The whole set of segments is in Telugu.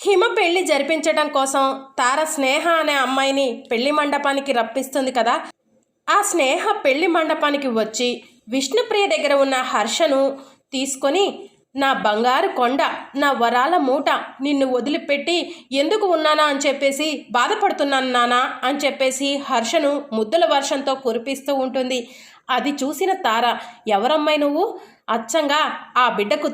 హిమ పెళ్ళి జరిపించడం కోసం తార స్నేహ అనే అమ్మాయిని పెళ్ళి మండపానికి రప్పిస్తుంది కదా. ఆ స్నేహ పెళ్ళి మండపానికి వచ్చి విష్ణుప్రియ దగ్గర ఉన్న హర్షను తీసుకొని నా బంగారు కొండ నా వరాల మూట నిన్ను వదిలిపెట్టి ఎందుకు ఉన్నానా? అని చెప్పేసి బాధపడుతున్నాను నానా అని చెప్పేసి హర్షను ముద్దుల వర్షంతో కురిపిస్తూ ఉంటుంది. అది చూసిన తార ఎవరమ్మాయి నువ్వు? అచ్చంగా ఆ బిడ్డకు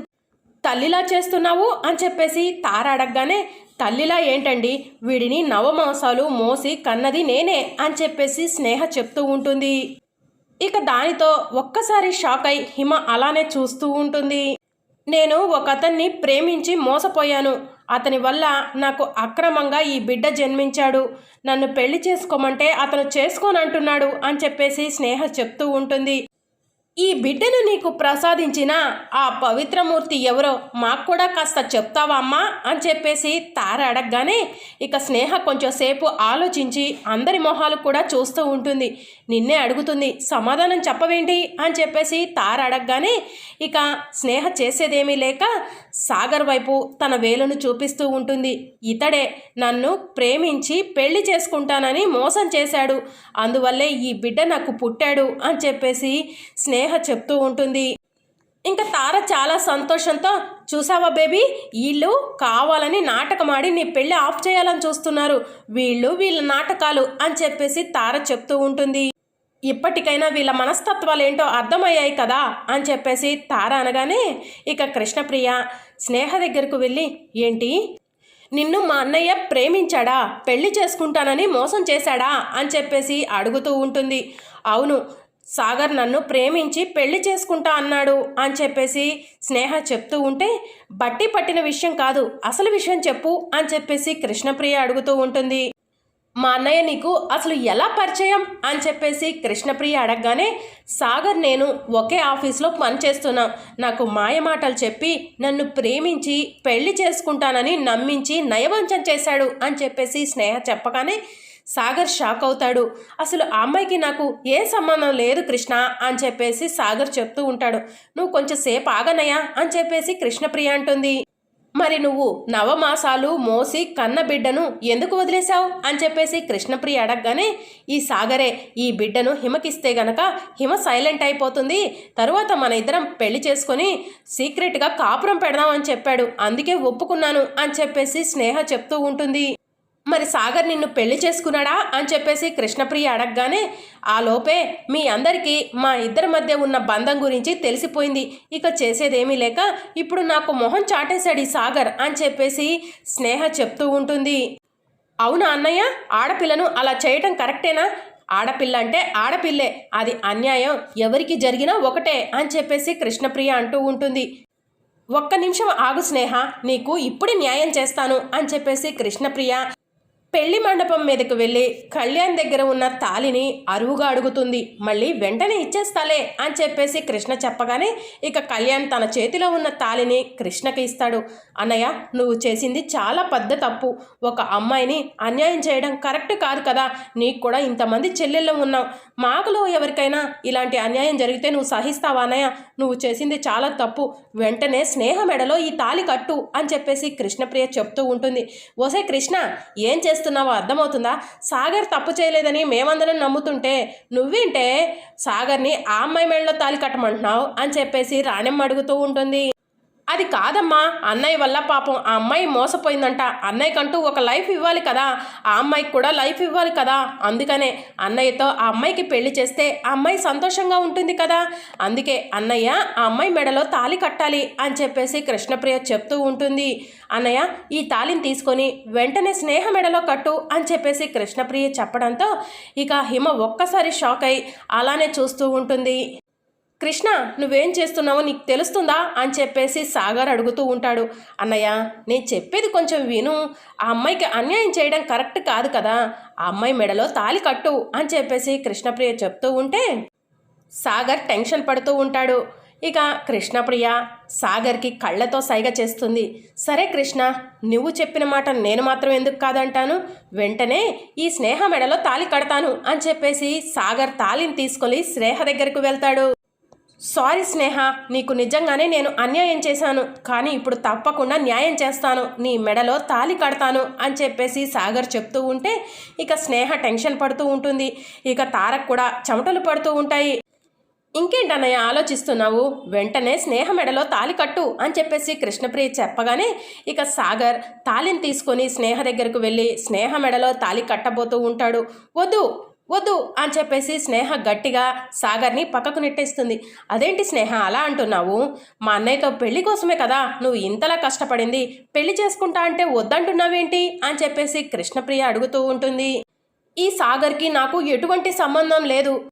తల్లిలా చేస్తున్నావు అని చెప్పేసి తార అడగగానే తల్లిలా ఏంటండి? వీడిని నవమాసాలు మోసి కన్నది నేనే అని చెప్పేసి స్నేహ చెప్తూ ఉంటుంది. ఇక దానితో ఒక్కసారి షాక్ అయి హిమ అలానే చూస్తూ ఉంటుంది. నేను ఒక అతన్ని ప్రేమించి మోసపోయాను. అతని వల్ల నాకు అక్రమంగా ఈ బిడ్డ జన్మించాడు. నన్ను పెళ్ళి చేసుకోమంటే అతను చేసుకోనంటున్నాడు అని చెప్పేసి స్నేహ చెప్తూ ఉంటుంది. ఈ బిడ్డను నీకు ప్రసాదించిన ఆ పవిత్రమూర్తి ఎవరో మాకు కూడా కాస్త చెప్తావా అమ్మా? అని చెప్పేసి తార అడగగానే ఇక స్నేహ కొంచెం సేపు ఆలోచించి అందరి మొహాలు కూడా చూస్తూ ఉంటుంది. నిన్నే అడుగుతుంది సమాధానం చెప్పవేంటి? అని చెప్పేసి తార అడగగానే ఇక స్నేహ చేసేదేమీ లేక సాగర్ వైపు తన వేలును చూపిస్తూ ఉంటుంది. ఇతడే నన్ను ప్రేమించి పెళ్ళి చేసుకుంటానని మోసం చేశాడు. అందువల్లే ఈ బిడ్డ నాకు పుట్టాడు అని చెప్పేసి స్నేహ చెప్తూ ఉంటుంది. ఇంకా తార చాలా సంతోషంతో చూసావా బేబీ వీళ్ళు కావాలని నాటకమాడి నీ పెళ్ళి ఆఫ్ చేయాలని చూస్తున్నారు. వీళ్ళు వీళ్ళ నాటకాలు అని చెప్పేసి తార చెప్తూ ఉంటుంది. ఇప్పటికైనా వీళ్ళ మనస్తత్వాలు ఏంటో అర్థమయ్యాయి కదా అని చెప్పేసి తార అనగానే ఇక కృష్ణప్రియ స్నేహ దగ్గరకు వెళ్ళి ఏంటి నిన్ను మా అన్నయ్య ప్రేమించాడా? పెళ్ళి చేసుకుంటానని మోసం చేశాడా? అని చెప్పేసి అడుగుతూ ఉంటుంది. అవును సాగర్ నన్ను ప్రేమించి పెళ్ళి చేసుకుంటా అన్నాడు అని చెప్పేసి స్నేహ చెప్తూ ఉంటే బట్టి పట్టిన విషయం కాదు అసలు విషయం చెప్పు అని చెప్పేసి కృష్ణప్రియ అడుగుతూ ఉంటుంది. మా అన్నయ్య నీకు అసలు ఎలా పరిచయం? అని చెప్పేసి కృష్ణప్రియ అడగగానే సాగర్ నేను ఒకే ఆఫీస్లో పనిచేస్తున్నాం నాకు మాయమాటలు చెప్పి నన్ను ప్రేమించి పెళ్ళి చేసుకుంటానని నమ్మించి నయవంచం చేశాడు అని చెప్పేసి స్నేహ చెప్పగానే సాగర్ షాక్ అవుతాడు. అసలు ఆ అమ్మాయికి నాకు ఏ సంబంధం లేదు కృష్ణ అని చెప్పేసి సాగర్ చెప్తూ ఉంటాడు. నువ్వు కొంచెం సేపు ఆగనయా అని చెప్పేసి కృష్ణప్రియ అంటుంది. మరి నువ్వు నవమాసాలు మోసి కన్న బిడ్డను ఎందుకు వదిలేశావు? అని చెప్పేసి కృష్ణప్రియ అడగగానే ఈ సాగరే ఈ బిడ్డను హిమకిస్తే గనక హిమ సైలెంట్ అయిపోతుంది. తరువాత మన ఇద్దరం పెళ్ళి చేసుకొని సీక్రెట్గా కాపురం పెడదామని చెప్పాడు. అందుకే ఒప్పుకున్నాను అని చెప్పేసి స్నేహ చెప్తూ ఉంటుంది. మరి సాగర్ నిన్ను పెళ్ళి చేసుకున్నాడా అని చెప్పేసి కృష్ణప్రియ అడగగానే ఆ లోపే మీ అందరికీ మా ఇద్దరి మధ్య ఉన్న బంధం గురించి తెలిసిపోయింది. ఇక చేసేదేమీ లేక ఇప్పుడు నాకు మొహం చాటేశాడు ఈ సాగర్ అని చెప్పేసి స్నేహ చెప్తూ ఉంటుంది. అవునా అన్నయ్య? ఆడపిల్లను అలా చేయటం కరెక్టేనా? ఆడపిల్ల అంటే ఆడపిల్లే అది అన్యాయం. ఎవరికి జరిగినా ఒకటే అని చెప్పేసి కృష్ణప్రియ అంటూ ఉంటుంది. ఒక్క నిమిషం ఆగు స్నేహ నీకు ఇప్పుడే న్యాయం చేస్తాను అని చెప్పేసి కృష్ణప్రియ పెళ్ళి మండపం మీదకు వెళ్ళి కళ్యాణ్ దగ్గర ఉన్న తాలిని అరువుగా అడుగుతుంది. మళ్ళీ వెంటనే ఇచ్చేస్తాలే అని చెప్పేసి కృష్ణ చెప్పగానే ఇక కళ్యాణ్ తన చేతిలో ఉన్న తాలిని కృష్ణకి ఇస్తాడు. అన్నయ్య నువ్వు చేసింది చాలా పెద్ద తప్పు. ఒక అమ్మాయిని అన్యాయం చేయడం కరెక్ట్ కాదు కదా. నీకు కూడా ఇంతమంది చెల్లెళ్ళు ఉన్నావు. మాకులో ఎవరికైనా ఇలాంటి అన్యాయం జరిగితే నువ్వు సహిస్తావా అన్నయ్య? నువ్వు చేసింది చాలా తప్పు. వెంటనే స్నేహ మెడలో ఈ తాలి కట్టు అని చెప్పేసి కృష్ణప్రియ చెప్తూ ఉంటుంది. ఓసే కృష్ణ ఏం చేస్తున్నావో అర్థమవుతుందా? సాగర్ తప్పు చేయలేదని మేమందరం నమ్ముతుంటే నువ్వేంటే సాగర్ని ఆ అమ్మాయి మెళ్ళలో తాలి కట్టమంటున్నావు అని చెప్పేసి రాణెమ్మ అడుగుతూ ఉంటుంది. అది కాదమ్మా. అన్నయ్య వల్ల పాపం ఆ అమ్మాయి మోసపోయిందంట. అన్నయ్యకంటూ ఒక లైఫ్ ఇవ్వాలి కదా. ఆ అమ్మాయికి కూడా లైఫ్ ఇవ్వాలి కదా. అందుకనే అన్నయ్యతో ఆ అమ్మాయికి పెళ్ళి చేస్తే ఆ అమ్మాయి సంతోషంగా ఉంటుంది కదా. అందుకే అన్నయ్య ఆ అమ్మాయి మెడలో తాలి కట్టాలి అని చెప్పేసి కృష్ణప్రియ చెప్తూ ఉంటుంది. అన్నయ్య ఈ తాలిని తీసుకొని వెంటనే స్నేహ మెడలో కట్టు అని చెప్పేసి కృష్ణప్రియ చెప్పడంతో ఇక హిమ ఒక్కసారి షాక్ అయి అలానే చూస్తూ ఉంటుంది. కృష్ణ నువ్వేం చేస్తున్నావో నీకు తెలుస్తుందా? అని చెప్పేసి సాగర్ అడుగుతూ ఉంటాడు. అన్నయ్య నేను చెప్పేది కొంచెం విను. ఆ అమ్మాయికి అన్యాయం చేయడం కరెక్ట్ కాదు కదా. ఆ అమ్మాయి మెడలో తాలి కట్టు అని చెప్పేసి కృష్ణప్రియ చెప్తూ ఉంటే సాగర్ టెన్షన్ పడుతూ ఉంటాడు. ఇక కృష్ణప్రియ సాగర్కి కళ్ళతో సైగ చేస్తుంది. సరే కృష్ణ నువ్వు చెప్పిన మాట నేను మాత్రం ఎందుకు కాదంటాను? వెంటనే ఈ స్నేహ మెడలో తాలి కడతాను అని చెప్పేసి సాగర్ తాలిని తీసుకొని స్నేహ దగ్గరకు వెళ్తాడు. సారీ స్నేహ నీకు నిజంగానే నేను అన్యాయం చేశాను కానీ ఇప్పుడు తప్పకుండా న్యాయం చేస్తాను నీ మెడలో తాలి కడతాను అని చెప్పేసి సాగర్ చెప్తూ ఉంటే ఇక స్నేహ టెన్షన్ పడుతూ ఉంటుంది. ఇక తారక్ కూడా చెమటలు పడుతూ ఉంటాయి. ఇంకేంటన్నయ్య ఆలోచిస్తున్నావు? వెంటనే స్నేహ మెడలో తాలి కట్టు అని చెప్పేసి కృష్ణప్రియ చెప్పగానే ఇక సాగర్ తాలిని తీసుకొని స్నేహ దగ్గరకు వెళ్ళి స్నేహ మెడలో తాలి కట్టబోతూ ఉంటాడు. వద్దు వద్దు అని చెప్పేసి స్నేహ గట్టిగా సాగర్ని పక్కకు నెట్టేస్తుంది. అదేంటి స్నేహ అలా అంటున్నావు? మా అన్నయ్యతో పెళ్ళి కోసమే కదా నువ్వు ఇంతలా కష్టపడింది. పెళ్ళి చేసుకుంటా అంటే వద్దంటున్నావేంటి? అని చెప్పేసి కృష్ణప్రియ అడుగుతూ ఉంటుంది. ఈ సాగర్కి నాకు ఎటువంటి సంబంధం లేదు.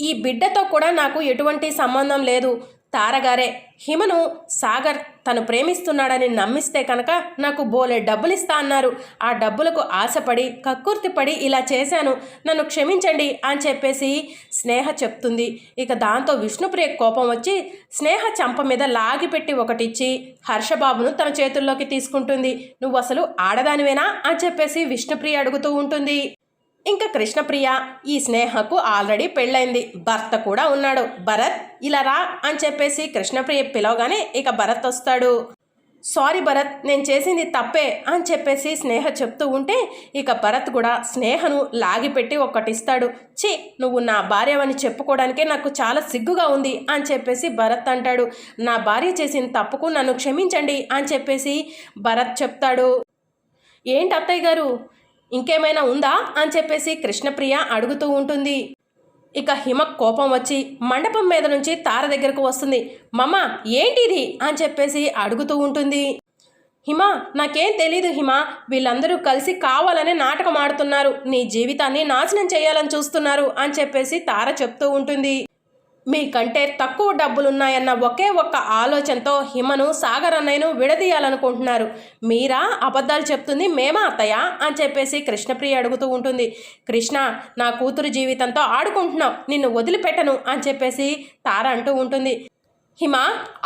ఈ బిడ్డతో కూడా నాకు ఎటువంటి సంబంధం లేదు. తారగారే హిమను సాగర్ తను ప్రేమిస్తున్నాడని నమ్మిస్తే కనుక నాకు బోలే డబ్బులు ఇస్తా అన్నారు. ఆ డబ్బులకు ఆశపడి కక్కుర్తిపడి ఇలా చేశాను. నన్ను క్షమించండి అని చెప్పేసి స్నేహ చెప్తుంది. ఇక దాంతో విష్ణుప్రియ కోపం వచ్చి స్నేహ చంప మీద లాగిపెట్టి ఒకటిచ్చి హర్షబాబును తన చేతుల్లోకి తీసుకుంటుంది. నువ్వు అసలు ఆడదానివేనా అని చెప్పేసి విష్ణుప్రియ అడుగుతూ ఉంటుంది. ఇంకా కృష్ణప్రియ ఈ స్నేహకు ఆల్రెడీ పెళ్ళైంది భర్త కూడా ఉన్నాడు. భరత్ ఇలా రా అని చెప్పేసి కృష్ణప్రియ పిలవగానే ఇక భరత్ వస్తాడు. సారీ భరత్ నేను చేసింది తప్పే అని చెప్పేసి స్నేహ చెప్తూ ఉంటే ఇక భరత్ కూడా స్నేహను లాగిపెట్టి ఒకటిస్తాడు ఛీ నువ్వు నా భార్యవని చెప్పుకోవడానికే నాకు చాలా సిగ్గుగా ఉంది అని చెప్పేసి భరత్ అంటాడు. నా భార్య చేసిన తప్పుకు నన్ను క్షమించండి అని చెప్పేసి భరత్ చెప్తాడు. ఏంటి అత్తయ్య గారు? ఇంకేమైనా ఉందా అని చెప్పేసి కృష్ణప్రియ అడుగుతూ ఉంటుంది. ఇక హిమ కోపం వచ్చి మండపం మీద నుంచి తార దగ్గరకు వస్తుంది. మమ్మ ఏంటిది? అని చెప్పేసి అడుగుతూ ఉంటుంది. హిమ నాకేం తెలీదు హిమ. వీళ్ళందరూ కలిసి కావాలని నాటకం ఆడుతున్నారు. నీ జీవితాన్ని నాశనం చేయాలని చూస్తున్నారు అని చెప్పేసి తార చెప్తూ ఉంటుంది. మీకంటే తక్కువ డబ్బులున్నాయన్న ఒకే ఒక్క ఆలోచనతో హిమను సాగర్ అన్నయ్యను విడదీయాలనుకుంటున్నారు. మీరా అబద్ధాలు చెప్తుంది మేమా అత్తయ్య? అని చెప్పేసి కృష్ణప్రియ అడుగుతూ ఉంటుంది. కృష్ణ నా కూతురు జీవితంతో ఆడుకుంటున్నావు నిన్ను వదిలిపెట్టను అని చెప్పేసి తార అంటూ ఉంటుంది. హిమ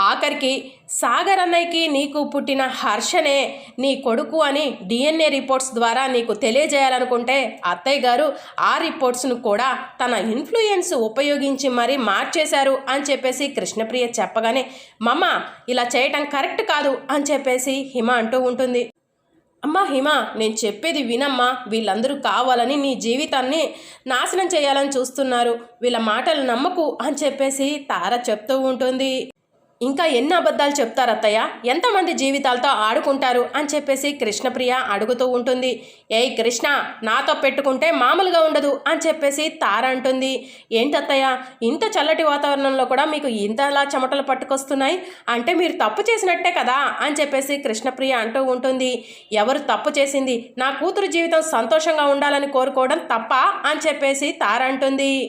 ఆఖరికి సాగర్ అన్నయ్యకి నీకు పుట్టిన హర్షనే నీ కొడుకు అని డిఎన్ఏ రిపోర్ట్స్ ద్వారా నీకు తెలియజేయాలనుకుంటే అత్తయ్య గారు ఆ రిపోర్ట్స్ను కూడా తన ఇన్ఫ్లుయెన్స్ ఉపయోగించి మరీ మార్చేశారు అని చెప్పేసి కృష్ణప్రియ చెప్పగానే మమ్మ ఇలా చేయటం కరెక్ట్ కాదు అని చెప్పేసి హిమ అంటూ ఉంటుంది. అమ్మా హిమ నేను చెప్పేది వినమ్మా. వీళ్ళందరూ కావాలని నీ జీవితాన్ని నాశనం చేయాలని చూస్తున్నారు. వీళ్ళ మాటలు నమ్మకు అని చెప్పేసి తార చెప్తూ ఉంటుంది. ఇంకా ఎన్ని అబద్ధాలు చెప్తారు అత్తయ్య? ఎంతమంది జీవితాలతో ఆడుకుంటారు? అని చెప్పేసి కృష్ణప్రియ అడుగుతూ ఉంటుంది. ఏయ్ కృష్ణ నాతో పెట్టుకుంటే మామూలుగా ఉండదు అని చెప్పేసి తార అంటుంది. ఏంటి అత్తయ్య ఇంత చల్లటి వాతావరణంలో కూడా మీకు ఇంతలా చెమటలు పట్టుకొస్తున్నాయి? అంటే మీరు తప్పు చేసినట్టే కదా? అని చెప్పేసి కృష్ణప్రియ అంటూ ఉంటుంది. ఎవరు తప్పు చేసింది? నా కూతురు జీవితం సంతోషంగా ఉండాలని కోరుకోవడం తప్ప అని చెప్పేసి తార అంటుంది.